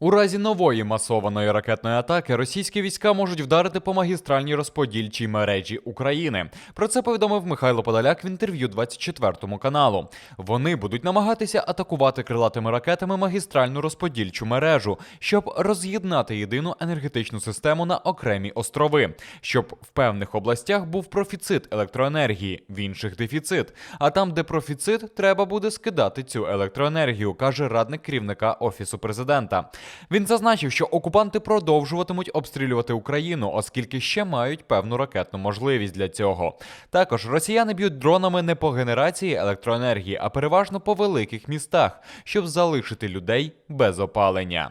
У разі нової масованої ракетної атаки російські війська можуть вдарити по магістральній розподільчій мережі України. Про це повідомив Михайло Подоляк в інтерв'ю 24 каналу. Вони будуть намагатися атакувати крилатими ракетами магістральну розподільчу мережу, щоб роз'єднати єдину енергетичну систему на окремі острови, щоб в певних областях був профіцит електроенергії, в інших дефіцит. А там, де профіцит, треба буде скидати цю електроенергію, каже радник керівника офісу президента. Він зазначив, що окупанти продовжуватимуть обстрілювати Україну, оскільки ще мають певну ракетну можливість для цього. Також росіяни б'ють дронами не по генерації електроенергії, а переважно по великих містах, щоб залишити людей без опалення.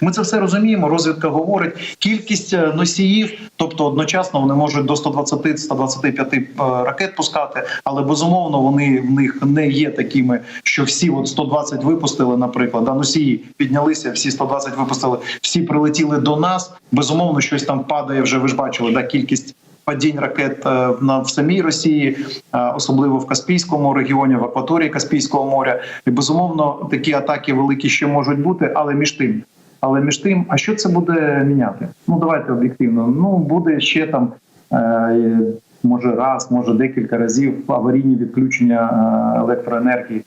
Ми це все розуміємо. Розвідка говорить кількість е, носіїв, тобто одночасно вони можуть до 120-125 е, ракет пускати, але безумовно вони в них не є такими, що всі от 120 випустили, наприклад, а носії піднялися, всі 120 випустили, всі прилетіли до нас. Безумовно, щось там падає. Вже ви ж бачили, да кількість. Падінь ракет е, на в самій Росії, особливо в Каспійському регіоні, в акваторії Каспійського моря, і безумовно такі атаки великі ще можуть бути, але між тим, але між тим, а що це буде міняти? Ну давайте об'єктивно. Ну буде ще там е, може раз, може декілька разів аварійні відключення е, електроенергії.